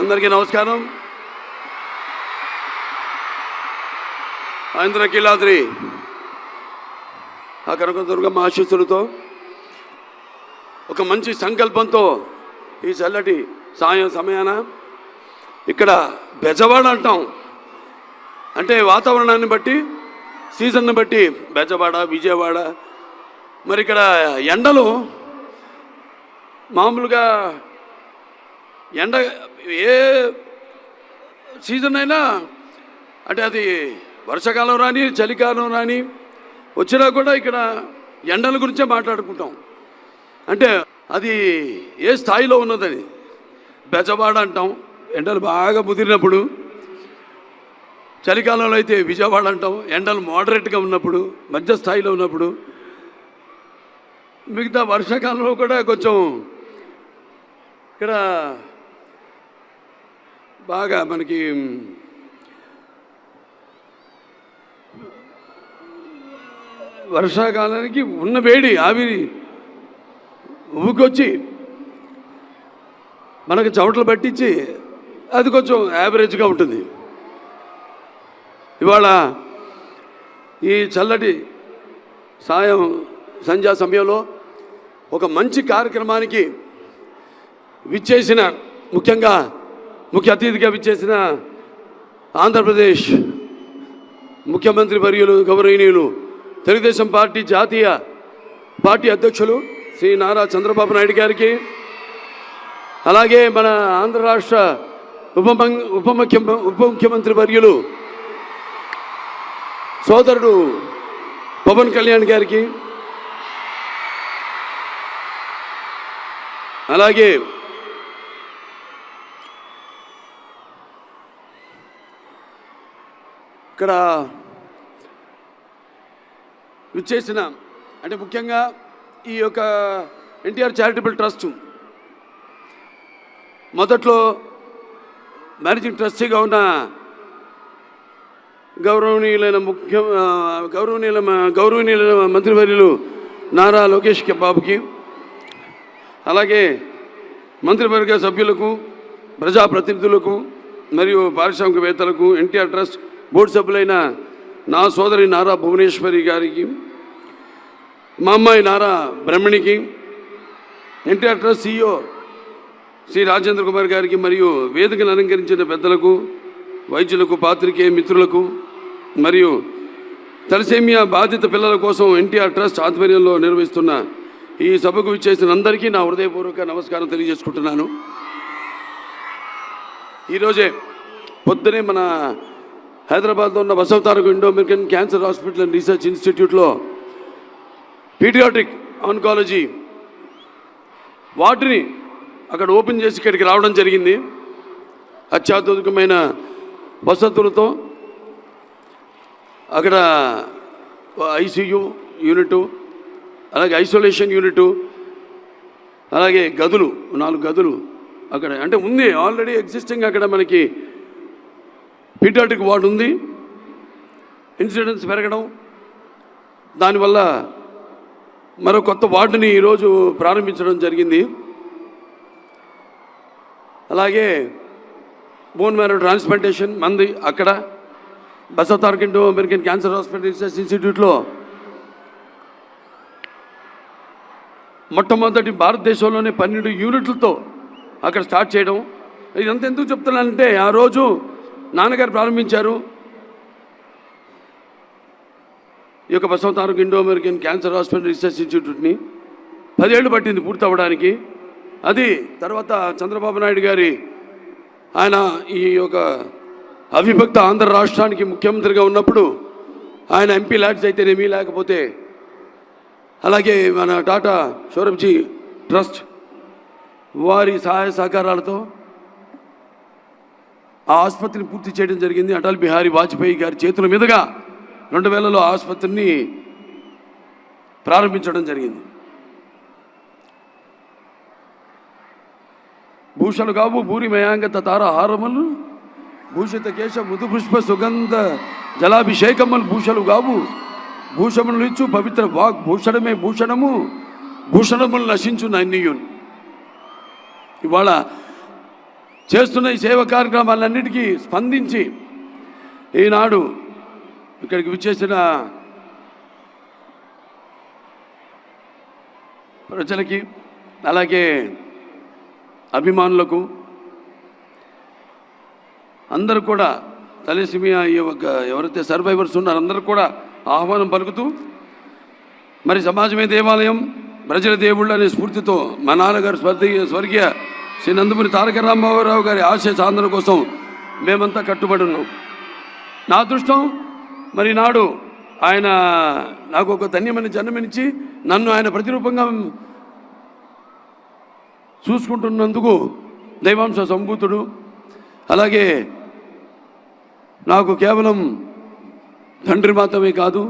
అందరికీ నమస్కారం. ఆంధ్ర కీలాద్రి ఆ కనకదుర్గమ్మ ఆశీస్సులతో ఒక మంచి సంకల్పంతో ఈ చల్లటి సాయం సమయాన ఇక్కడ బెజవాడ అంటాం. అంటే వాతావరణాన్ని బట్టి సీజన్ని బట్టి బెజవాడ విజయవాడ మరి ఇక్కడ ఎండలు మామూలుగా ఎండ ఏ సీజన్ అయినా అంటే అది వర్షాకాలం రాని చలికాలం రాని వచ్చినా కూడా ఇక్కడ ఎండల గురించే మాట్లాడుకుంటాం. అంటే అది ఏ స్థాయిలో ఉన్నదని బెజవాడ అంటాం ఎండలు బాగా ముదిరినప్పుడు చలికాలంలో అయితే విజయవాడ అంటాం ఎండలు మోడరేట్గా ఉన్నప్పుడు మధ్య స్థాయిలో ఉన్నప్పుడు మిగతా వర్షాకాలంలో కూడా కొంచెం ఇక్కడ బాగా మనకి వర్షాకాలానికి ఉన్న వేడి ఆవిరి ఊకొచ్చి మనకు చెమటలు పట్టించి అది కొంచెం యావరేజ్గా ఉంటుంది. ఇవాళ ఈ చల్లటి సాయం సంధ్యా సమయంలో ఒక మంచి కార్యక్రమానికి విచ్చేసిన ముఖ్యంగా ముఖ్య అతిథిగా విచ్చేసిన ఆంధ్రప్రదేశ్ ముఖ్యమంత్రి వర్యులు గౌరవనీయులు తెలుగుదేశం పార్టీ జాతీయ పార్టీ అధ్యక్షులు శ్రీ నారా చంద్రబాబు నాయుడు గారికి అలాగే మన ఆంధ్ర రాష్ట్ర ఉప ఉప ముఖ్య ఉప ముఖ్యమంత్రి వర్యులు సోదరుడు పవన్ కళ్యాణ్ గారికి అలాగే ఇక్కడ విచ్చేసిన అంటే ముఖ్యంగా ఈ యొక్క ఎన్టీఆర్ చారిటబుల్ ట్రస్ట్ మొదట్లో మేనేజింగ్ ట్రస్టీగా ఉన్న గౌరవనీయులైన ముఖ్య గౌరవనీయుల గౌరవనీయులైన మంత్రివర్యులు నారా లోకేష్ బాబుకి అలాగే మంత్రివర్గ సభ్యులకు ప్రజాప్రతినిధులకు మరియు పారిశ్రామికవేత్తలకు ఎన్టీఆర్ ట్రస్ట్ బోర్డు సభ్యులైన నా సోదరి నారా భువనేశ్వరి గారికి మా అమ్మాయి నారా బ్రహ్మణికి ఎన్టీఆర్ ట్రస్ట్ సిఇఓ శ్రీ రాజేంద్ర కుమార్ గారికి మరియు వేదికను అలంకరించిన పెద్దలకు వైద్యులకు పాత్రికేయ మిత్రులకు మరియు తలసేమియా బాధిత పిల్లల కోసం ఎన్టీఆర్ ట్రస్ట్ ఆధ్వర్యంలో నిర్వహిస్తున్న ఈ సభకు విచ్చేసిన అందరికీ నా హృదయపూర్వక నమస్కారం తెలియజేసుకుంటున్నాను. ఈరోజే పొద్దునే మన హైదరాబాద్లో ఉన్న Basavataraka Indo American cancer hospital and research ఇన్స్టిట్యూట్లో పీడియాట్రిక్ ఆన్కాలజీ వాటిని అక్కడ ఓపెన్ చేసి ఇక్కడికి రావడం జరిగింది. అత్యాధునికమైన వసతులతో అక్కడ ఐసీయూ యూనిట్ అలాగే ఐసోలేషన్ యూనిట్ అలాగే గదులు నాలుగు గదులు అక్కడ అంటే ఉంది ఆల్రెడీ ఎగ్జిస్టింగ్ అక్కడ మనకి పీడియాట్రిక్ వార్డు ఉంది. ఇన్సిడెన్స్ పెరగడం. దానివల్ల మరో కొత్త వార్డుని ఈరోజు ప్రారంభించడం జరిగింది. అలాగే బోన్ మ్యారో ట్రాన్స్ప్లాంటేషన్ మంది అక్కడ Basavataraka Indo American cancer hospital research ఇన్స్టిట్యూట్లో మొట్టమొదటి భారతదేశంలోనే పన్నెండు యూనిట్లతో అక్కడ స్టార్ట్ చేయడం. ఇదంతా ఎందుకు చెప్తున్నానంటే ఆ రోజు నాన్నగారు ప్రారంభించారు. ఈ యొక్క Basavataraka Indo American cancer hospital research ఇన్స్టిట్యూట్ని పదేళ్ళు పట్టింది పూర్తి అవ్వడానికి అది తర్వాత చంద్రబాబు నాయుడు గారి ఆయన ఈ యొక్క అవిభక్త ఆంధ్ర రాష్ట్రానికి ముఖ్యమంత్రిగా ఉన్నప్పుడు ఆయన ఎంపీ ల్యాడ్స్ అయితేనేమీ లేకపోతే అలాగే మన టాటా షోరబ్జీ ట్రస్ట్ వారి సహాయ సహకారాలతో ఆ ఆసుపత్రిని పూర్తి చేయడం జరిగింది. అటల్ బిహారీ వాజ్పేయి గారి చేతుల మీదుగా రెండు వేలలో ఆసుపత్రిని ప్రారంభించడం జరిగింది. భూషలు కావు భూరి మయాంగత తార హారములు భూషిత కేశ మృదుపుష్ప సుగంధ జలాభిషేకములు భూషలు కావు భూషములు ఇచ్చు పవిత్ర వాక్ భూషణమే భూషణము భూషణములు నశించు నన్నియున్ ఇవాళ చేస్తున్న ఈ సేవ కార్యక్రమాలన్నిటికీ స్పందించి ఈనాడు ఇక్కడికి విచ్చేసిన ప్రజలకి అలాగే అభిమానులకు అందరూ కూడా తలసిమియా ఈ యొక్క ఎవరైతే సర్వైవర్స్ ఉన్నారో అందరూ కూడా ఆహ్వానం పలుకుతూ మరి సమాజమే దేవాలయం ప్రజల దేవుళ్ళు అనే స్ఫూర్తితో మా నాన్నగారు స్వర్గీయ స్వర్గీయ శ్రీ నందమూరి తారక రామారావు గారి ఆశయ సాధన కోసం మేమంతా కట్టుబడి ఉన్నాం. నా అదృష్టం మరి నాడు ఆయన నాకు ఒక ధన్యమైన జన్మనిచ్చి నన్ను ఆయన ప్రతిరూపంగా చూసుకుంటున్నందుకు దైవాంశ సంభూతుడు. అలాగే నాకు కేవలం తండ్రి మాత్రమే కాదు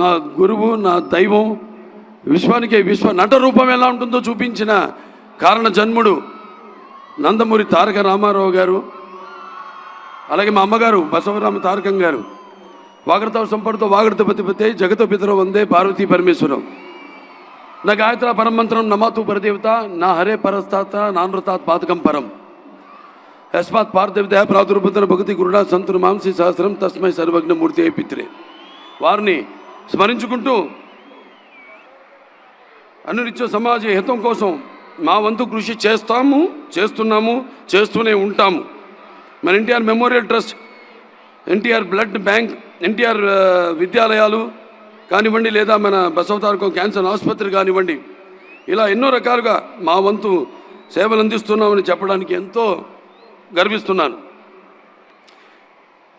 నా గురువు నా దైవం విశ్వానికి విశ్వ నట రూపం ఎలా ఉంటుందో చూపించిన కారణ జన్ముడు నందమూరి తారక రామారావు గారు అలాగే మా అమ్మగారు బసవరామ తారకం గారు. వాగడత సంపడతో వాగడత పతిపతే జగత పితర వందే పార్వతీ పరమేశ్వరం. నా గాయత్ర పరమంత్రం నమాతు పరదేవత నా హరే పరస్తాత నానృతాత్ పాతకం పరం. యస్మాత్ పార్థవిద ప్రాదుర్భుతన భగతి గురుడా సంతులు మాంసి సహస్రం తస్మై సర్వజ్ఞమూర్తి అయి పిత్రే. వారిని స్మరించుకుంటూ అనునిత్య సమాజ హితం కోసం మా వంతు కృషి చేస్తాము చేస్తున్నాము చేస్తూనే ఉంటాము. మన NTR memorial trust NTR blood bank NTR విద్యాలయాలు కానివ్వండి లేదా మన బసవతారకం క్యాన్సర్ ఆసుపత్రి కానివ్వండి ఇలా ఎన్నో రకాలుగా మా వంతు సేవలు అందిస్తున్నామని చెప్పడానికి ఎంతో గర్విస్తున్నాను.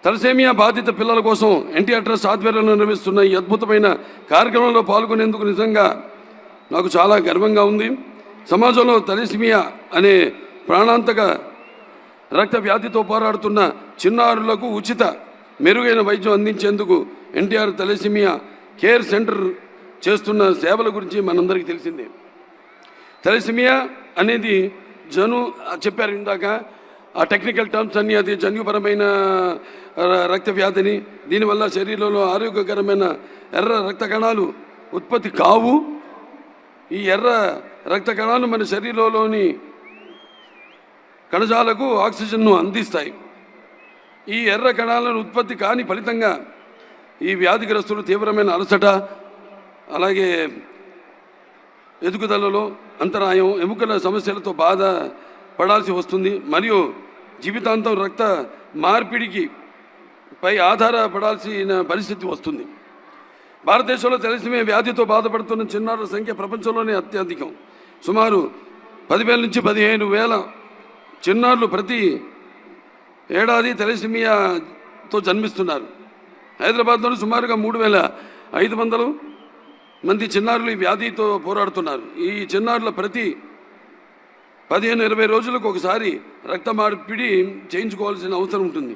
తలసేమియా బాధిత పిల్లల కోసం ఎన్టీఆర్ ట్రస్ట్ ఆధ్వర్యంలో నిర్వహిస్తున్న ఈ అద్భుతమైన కార్యక్రమంలో పాల్గొనేందుకు నిజంగా నాకు చాలా గర్వంగా ఉంది. సమాజంలో తలసేమియా అనే ప్రాణాంతక రక్త వ్యాధితో పోరాడుతున్న చిన్నారులకు ఉచిత మెరుగైన వైద్యం అందించేందుకు ఎన్టీఆర్ తలసిమియా కేర్ సెంటర్ చేస్తున్న సేవల గురించి మనందరికీ తెలిసిందే. తలసిమియా అనేది జను చెప్పారు ఇందాక ఆ టెక్నికల్ టర్మ్స్ అన్నీ అది జన్యుపరమైన రక్త వ్యాధిని దీనివల్ల శరీరంలో ఆరోగ్యకరమైన ఎర్ర రక్త కణాలు ఉత్పత్తి కావు. ఈ ఎర్ర రక్త కణాలు మన శరీరంలోని కణజాలకు ఆక్సిజన్ను అందిస్తాయి. ఈ ఎర్ర కణాలను ఉత్పత్తి కాని ఫలితంగా ఈ వ్యాధిగ్రస్తులు తీవ్రమైన అలసట అలాగే ఎదుగుదలలో అంతరాయం ఎముకల సమస్యలతో బాధ పడాల్సి వస్తుంది. మరియు జీవితాంతం రక్త మార్పిడికి పై ఆధారపడాల్సిన పరిస్థితి వస్తుంది. భారతదేశంలో తెలిసిమే వ్యాధితో బాధపడుతున్న చిన్నారుల సంఖ్య ప్రపంచంలోనే అత్యధికం. సుమారు పదివేల నుంచి పదిహేను వేల చిన్నారులు ప్రతి ఏడాది తెలసిమియాతో జన్మిస్తున్నారు. హైదరాబాద్లో సుమారుగా మూడు వేల ఐదు వందలు మంది చిన్నారులు ఈ వ్యాధితో పోరాడుతున్నారు. ఈ చిన్నారుల ప్రతి పదిహేను ఇరవై రోజులకు ఒకసారి రక్త మార్పిడి చేయించుకోవాల్సిన అవసరం ఉంటుంది.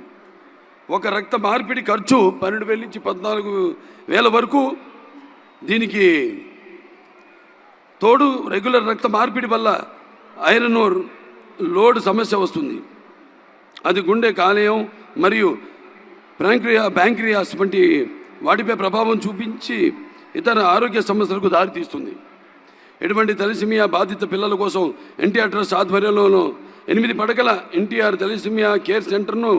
ఒక రక్త మార్పిడి ఖర్చు పన్నెండు వేల నుంచి పద్నాలుగు వేల వరకు దీనికి తోడు రెగ్యులర్ రక్త మార్పిడి వల్ల ఐరన్ ఓర్ లోడ్ సమస్య వస్తుంది. అది గుండె కాలేయం మరియు ప్రాంక్రియా బ్యాంక్రియాస్ వంటి వాటిపై ప్రభావం చూపించి ఇతర ఆరోగ్య సమస్యలకు దారితీస్తుంది. ఎటువంటి తలసిమియా బాధిత పిల్లల కోసం ఎన్టీఆర్ ట్రస్ట్ ఆధ్వర్యంలోనూ ఎనిమిది పడకల ఎన్టీఆర్ తలసిమియా కేర్ సెంటర్ను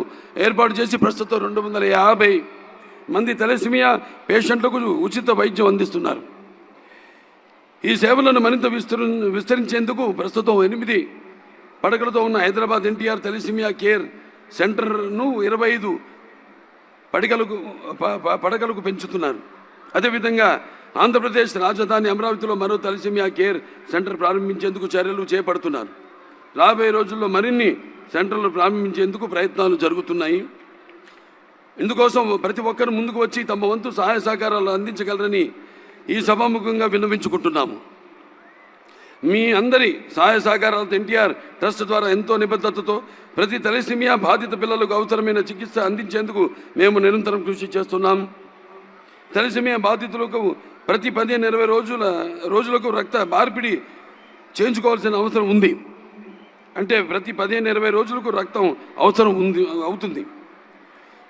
ఏర్పాటు చేసి ప్రస్తుతం రెండు వందల యాభై మంది తలసిమియా పేషెంట్లకు ఉచిత వైద్యం అందిస్తున్నారు. ఈ సేవలను మరింత విస్తరి విస్తరించేందుకు ప్రస్తుతం ఎనిమిది పడకలతో ఉన్న హైదరాబాద్ ఎన్టీఆర్ తెలిసిమియా కేర్ సెంటర్ను ఇరవై ఐదు పడకలకు ప- ప- పడకలకు పెంచుతున్నారు. అదేవిధంగా ఆంధ్రప్రదేశ్ రాజధాని అమరావతిలో మరో తలసిమియా కేర్ సెంటర్ ప్రారంభించేందుకు చర్యలు చేపడుతున్నారు. రాబోయే రోజుల్లో మరిన్ని సెంటర్లు ప్రారంభించేందుకు ప్రయత్నాలు జరుగుతున్నాయి. ఇందుకోసం ప్రతి ఒక్కరు ముందుకు వచ్చి తమ వంతు సహాయ సహకారాలు అందించగలరని ఈ సభాముఖంగా విన్నవించుకుంటున్నాము. మీ అందరి సహాయ సహకారాలతో ఎన్టీఆర్ ట్రస్ట్ ద్వారా ఎంతో నిబద్ధతతో ప్రతి తలసిమియా బాధిత పిల్లలకు అవసరమైన చికిత్స అందించేందుకు మేము నిరంతరం కృషి చేస్తున్నాం. తలసిమియా బాధితులకు ప్రతి పదిహేను ఇరవై రోజుల రోజులకు రక్త మార్పిడి చేయించుకోవాల్సిన అవసరం ఉంది. అంటే ప్రతి పదిహేను ఇరవై రోజులకు రక్తం అవసరం ఉంది అవుతుంది.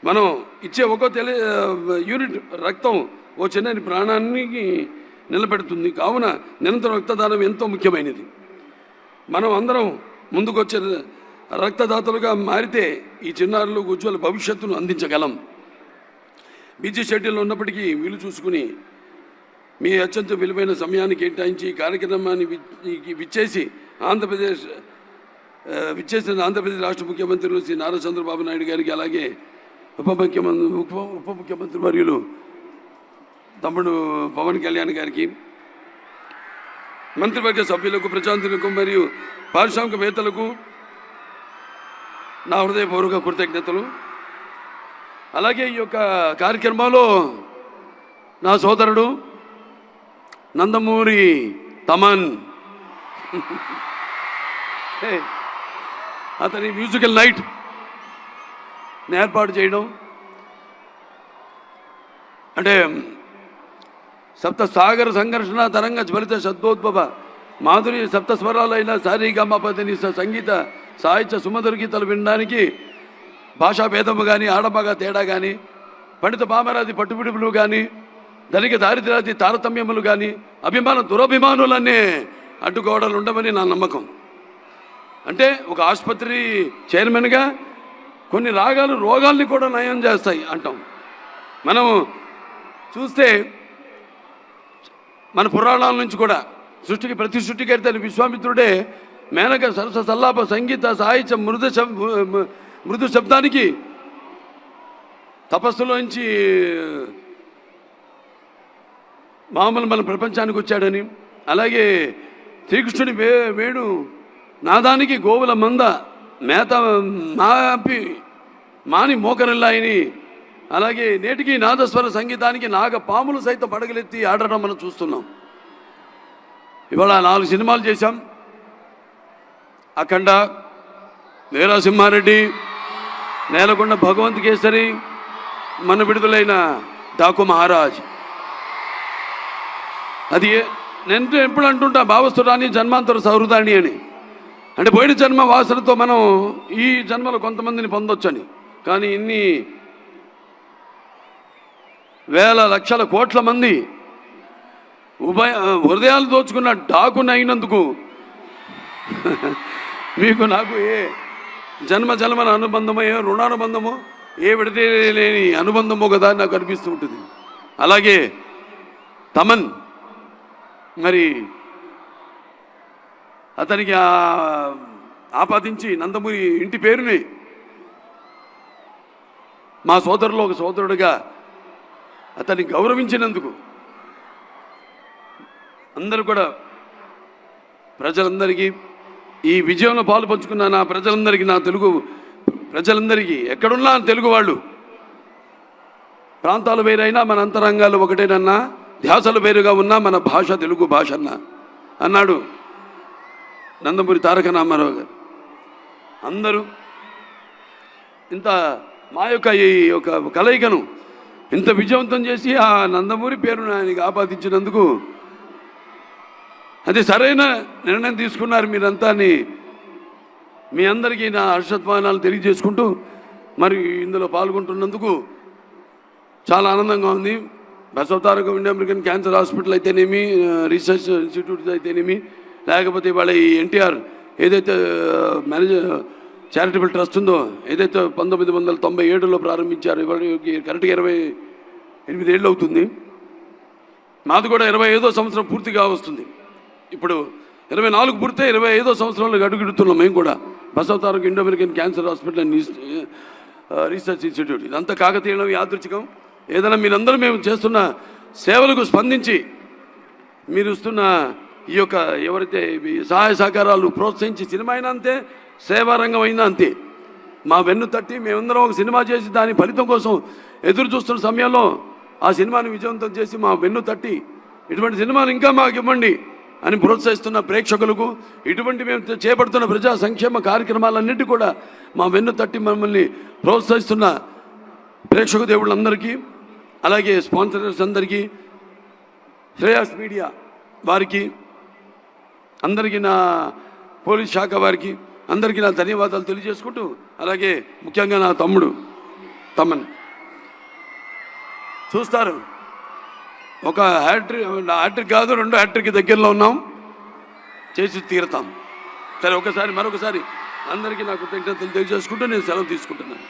మనం ఇచ్చే ఒక్కో తెలి యూనిట్ రక్తం ఓ చిన్నని ప్రాణానికి నిలబెడుతుంది. కావున నిరంతర రక్తదానం ఎంతో ముఖ్యమైనది. మనం అందరం ముందుకొచ్చే రక్తదాతలుగా మారితే ఈ చిన్నారులు ఉజ్వల భవిష్యత్తును అందించగలం. బిజీ షెడ్యూల్ ఉన్నప్పటికీ వీలు చూసుకుని మీ అత్యంత విలువైన సమయాన్ని కేటాయించి ఈ కార్యక్రమాన్ని విచ్చేసి ఆంధ్రప్రదేశ్ విచ్చేసిన ఆంధ్రప్రదేశ్ రాష్ట్ర ముఖ్యమంత్రులు శ్రీ నారా చంద్రబాబు నాయుడు గారికి అలాగే ఉప ముఖ్యమంత్రి ఉప ఉప ముఖ్యమంత్రి వర్యులు తమ్ముడు పవన్ కళ్యాణ్ గారికి మంత్రివర్గ సభ్యులకు ప్రజాంతులకు మరియు పారిశ్రామికవేత్తలకు నా హృదయపూర్వక కృతజ్ఞతలు. అలాగే ఈ యొక్క కార్యక్రమంలో నా సోదరుడు నందమూరి తమన్. అతని మ్యూజికల్ నైట్ ఏర్పాటు చేయడం. అంటే సప్త సాగర సంఘర్షణ తరంగ జ్వలిత శబ్దోద్భవ మాధురి సప్త స్వరాలైన సారీగమ సంగీత సాహిత్య సుమధుర గీతలు వినడానికి భాషా భేదము కానీ ఆడమగ తేడా కానీ పండిత పామరాది పట్టుబిడుపులు కానీ ధనిక దారిద్రాది తారతమ్యములు కానీ అభిమాన దురభిమానులన్నీ అడ్డుగోడలు ఉండవని నా నమ్మకం. అంటే ఒక ఆసుపత్రి చైర్మన్గా కొన్ని రాగాలు రోగాల్ని కూడా నయం చేస్తాయి అంటాం. మనం చూస్తే మన పురాణాల నుంచి కూడా సృష్టికి ప్రతి సృష్టికర్త విశ్వామిత్రుడే మేనక సరస సల్లాప సంగీత సాహిత్యం మృదు శబ్ మృదు శబ్దానికి తపస్సులోంచి మామూలు మన ప్రపంచానికి వచ్చాడని. అలాగే శ్రీకృష్ణుడి వే వేణు నాదానికి గోవుల మంద మేత మాపి మాని మోకరిల్లాయని అలాగే నేటికి నాదస్వర సంగీతానికి నాగ పాములు సైతం పడగలెత్తి ఆడడం మనం చూస్తున్నాం. ఇవాళ నాలుగు సినిమాలు చేశాం. అఖండ వీరాసింహారెడ్డి నేలకొండ భగవంత్ కేసరి మన విడుదలైన డాకు మహారాజ్. అది నేను ఎప్పుడు అంటుంటా భావస్తురాని జన్మాంతర సౌహృదాన్ని అని. అంటే పోయిన జన్మ వాసనతో మనం ఈ జన్మలో కొంతమందిని పొందొచ్చని. కానీ ఇన్ని వేల లక్షల కోట్ల మంది ఉభయ హృదయాలు దోచుకున్న డాకునైనందుకు మీకు నాకు ఏ జన్మ జన్మల అనుబంధమో ఏ రుణానుబంధమో ఏ విడతే లేని అనుబంధమో కదా నాకు అనిపిస్తూ ఉంటుంది. అలాగే తమన్ మరి అతనికి ఆపాదించి నందమూరి ఇంటి పేరుని మా సోదరులో ఒక సోదరుడిగా అతన్ని గౌరవించినందుకు అందరూ కూడా ప్రజలందరికీ ఈ విజయంలో పాలు పంచుకున్న నా ప్రజలందరికీ నా తెలుగు ప్రజలందరికీ ఎక్కడున్నా తెలుగు వాళ్ళు ప్రాంతాలు వేరైనా మన అంతరంగాలు ఒకటేనన్నా ధ్యాసలు వేరుగా ఉన్నా మన భాష తెలుగు భాష అన్న. అన్నాడు నందమూరి తారక రామారావు గారు. అందరూ ఇంత మా యొక్క ఈ యొక్క కలయికను ఇంత విజయవంతం చేసి ఆ నందమూరి పేరును ఆయనకి ఆపాదించినందుకు అది సరైన నిర్ణయం తీసుకున్నారు మీరంతా మీ అందరికీ నా హర్షత్వానాలు తెలియజేసుకుంటూ మరి ఇందులో పాల్గొంటున్నందుకు చాలా ఆనందంగా ఉంది. Basavataraka India American cancer hospital అయితేనేమి రీసెర్చ్ ఇన్స్టిట్యూట్స్ అయితేనేమి లేకపోతే వాళ్ళ ఈ ఎన్టీఆర్ ఏదైతే మేనేజర్ చారిటబుల్ ట్రస్ట్ ఉందో ఏదైతే పంతొమ్మిది వందల తొంభై ఏడులో ప్రారంభించారు కరెక్ట్గా ఇరవై ఎనిమిది ఏళ్ళు అవుతుంది. మాది కూడా ఇరవై ఐదో సంవత్సరం పూర్తిగా వస్తుంది. ఇప్పుడు ఇరవై నాలుగు పూర్తే ఇరవై ఐదో సంవత్సరంలో అడుగుడుతున్నాం మేము కూడా. Basavataraka Indo American cancer hospital and research institute. ఇదంతా కాకతీయం యాదృచ్ఛికం. ఏదైనా మీరందరూ మేము చేస్తున్న సేవలకు స్పందించి మీరు ఇస్తున్న ఈ యొక్క ఎవరైతే ఈ సహాయ సహకారాలు ప్రోత్సహించి సినిమా అయినా అంతే సేవా రంగం అంతే? మా వెన్ను తట్టి మేమందరం ఒక సినిమా చేసి దాని ఫలితం కోసం ఎదురు చూస్తున్న సమయంలో ఆ సినిమాని విజయవంతం చేసి మా వెన్ను తట్టి ఇటువంటి సినిమాలు ఇంకా మాకు ఇవ్వండి అని ప్రోత్సహిస్తున్న ప్రేక్షకులకు ఇటువంటి మేము చేపడుతున్న ప్రజా సంక్షేమ కార్యక్రమాలన్నిటి కూడా మా వెన్ను తట్టి మమ్మల్ని ప్రోత్సహిస్తున్న ప్రేక్షక దేవుళ్ళందరికీ అలాగే స్పాన్సర్స్ అందరికీ శ్రేయాస్ మీడియా వారికి అందరికీ నా పోలీస్ శాఖ వారికి అందరికీ నా ధన్యవాదాలు తెలియజేసుకుంటూ అలాగే ముఖ్యంగా నా తమ్ముడు తమ్మన్ చూస్తారు ఒక హ్యాట్రిక్ హ్యాట్రిక్ కాదు రెండు హ్యాట్రిక్ దగ్గరలో ఉన్నాం. చేసి తీరుతాం. సరే ఒకసారి మరొకసారి అందరికీ నా కృతజ్ఞతలు తెలియజేసుకుంటూ నేను సెలవు తీసుకుంటున్నాను.